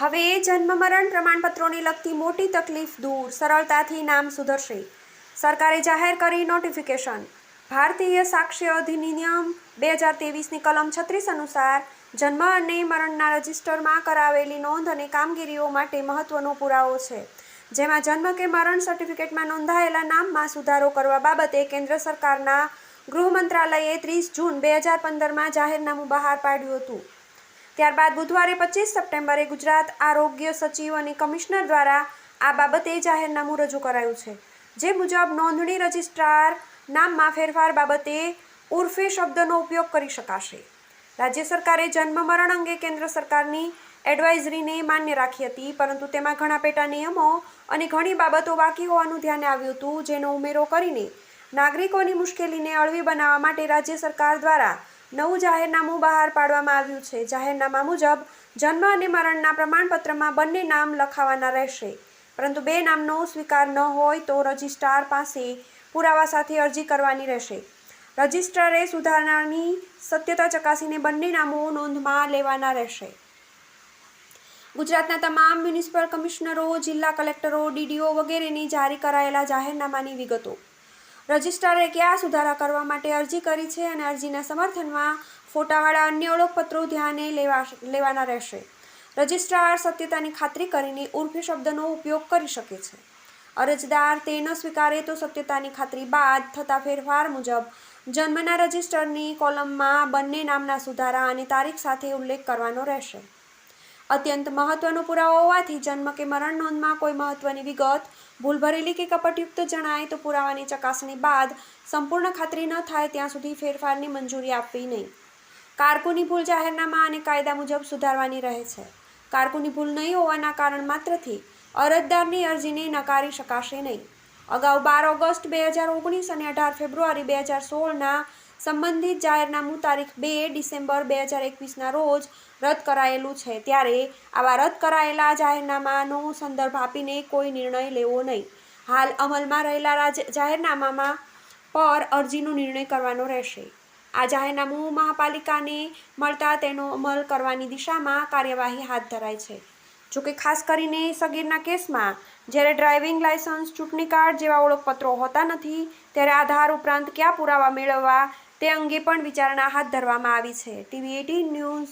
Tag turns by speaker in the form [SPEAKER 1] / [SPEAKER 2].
[SPEAKER 1] હવે જન્મ મરણ પ્રમાણપત્રોને લગતી મોટી તકલીફ દૂર, સરળતાથી નામ સુધરશે. સરકારે જાહેર કરી નોટિફિકેશન. ભારતીય સાક્ષ્ય અધિનિયમ બે હજાર તેવીસની કલમ છત્રીસ અનુસાર જન્મ અને મરણના રજિસ્ટરમાં કરાવેલી નોંધ અને કામગીરીઓ માટે મહત્વનો પુરાવો છે. જેમાં જન્મ કે મરણ સર્ટિફિકેટમાં નોંધાયેલા નામમાં સુધારો કરવા બાબતે કેન્દ્ર સરકારના ગૃહ મંત્રાલયે ત્રીસ જૂન બે હજાર પંદરમાં જાહેરનામું બહાર પાડ્યું હતું. ત્યારબાદ બુધવારે પચીસ સપ્ટેમ્બરે ગુજરાત આરોગ્ય સચિવ અને કમિશનર દ્વારા આ બાબતે જાહેરનામું રજૂ કરાયું છે, જે મુજબ નોંધણી રજિસ્ટ્રાર નામમાં ફેરફાર બાબતે ઉર્ફે શબ્દનો ઉપયોગ કરી શકાશે. રાજ્ય સરકારે જન્મ મરણ અંગે કેન્દ્ર સરકારની એડવાઇઝરીને માન્ય રાખી હતી, પરંતુ તેમાં ઘણા પેટા નિયમો અને ઘણી બાબતો બાકી હોવાનું ધ્યાને આવ્યું હતું, જેનો ઉમેરો કરીને નાગરિકોની મુશ્કેલીને અળવી બનાવવા માટે રાજ્ય સરકાર દ્વારા નવું જાહેરનામું બહાર પાડવામાં આવ્યું છે. જાહેરનામા મુજબ જન્મ અને મરણના પ્રમાણપત્રમાં બંને નામ લખાવાના રહેશે. પરંતુ બે નામનો સ્વીકાર ન હોય તો રજિસ્ટ્રાર પાસે પુરાવા સાથે અરજી કરવાની રહેશે. રજિસ્ટ્રારે સુધારણાની સત્યતા ચકાસીને બંને નામો નોંધમાં લેવાના રહેશે. ગુજરાતના તમામ મ્યુનિસિપલ કમિશનરો, જિલ્લા કલેક્ટરો, ડીડીઓ વગેરેની જારી કરાયેલા જાહેરનામાની વિગતો રજિસ્ટ્રારે કયા સુધારા કરવા માટે અરજી કરી છે અને અરજીના સમર્થનમાં ફોટાવાળા અન્ય ઓળખપત્રો ધ્યાને લેવા લેવાના રહેશે. રજિસ્ટ્રાર સત્યતાની ખાતરી કરીને ઉર્ફે શબ્દનો ઉપયોગ કરી શકે છે. અરજદાર તે ન સ્વીકારે તો સત્યતાની ખાતરી બાદ થતા ફેરફાર મુજબ જન્મના રજિસ્ટરની કોલમમાં બંને નામના સુધારા અને તારીખ સાથે ઉલ્લેખ કરવાનો રહેશે. અત્યંત મહત્વનો પુરાવો હોવાથી જન્મ કે મરણ નોંધમાં કોઈ મહત્વની વિગત ભૂલભરેલી કે કપટયુક્ત જણાય તો પુરાવાની ચકાસણી બાદ સંપૂર્ણ ખાતરી ન થાય ત્યાં સુધી ફેરફારની મંજૂરી આપવી નહીં. કારકુની ભૂલ જાહેરનામા અને કાયદા મુજબ સુધારવાની રહે છે. કારકુની ભૂલ નહીં હોવાના કારણ માત્રથી અરજદારની અરજીને નકારી શકાશે નહીં. અગાઉ બાર ઓગસ્ટ બે હજાર ઓગણીસ અને અઢાર ફેબ્રુઆરી બે હજાર સોળના સંબંધિત જાહેરનામું તારીખ બે ડિસેમ્બર બે હજાર એકવીસના રોજ રદ કરાયેલું છે. ત્યારે આવા રદ કરાયેલા જાહેરનામાનો સંદર્ભ આપીને કોઈ નિર્ણય લેવો નહીં. હાલ અમલમાં રહેલા જાહેરનામામાં પર અરજીનો નિર્ણય કરવાનો રહેશે. આ જાહેરનામું મહાપાલિકાને મળતા તેનો અમલ કરવાની દિશામાં કાર્યવાહી હાથ ધરાય છે. જોકે ખાસ કરીને સગીરના કેસમાં, જ્યારે ડ્રાઇવિંગ લાયસન્સ ચૂંટણી કાર્ડ જેવા ઓળખપત્રો હોતા નથી, ત્યારે આધાર ઉપરાંત કયા પુરાવા મેળવવા તે અંગે પણ વિચારણા હાથ ધરવામાં આવી છે. TV eighteen news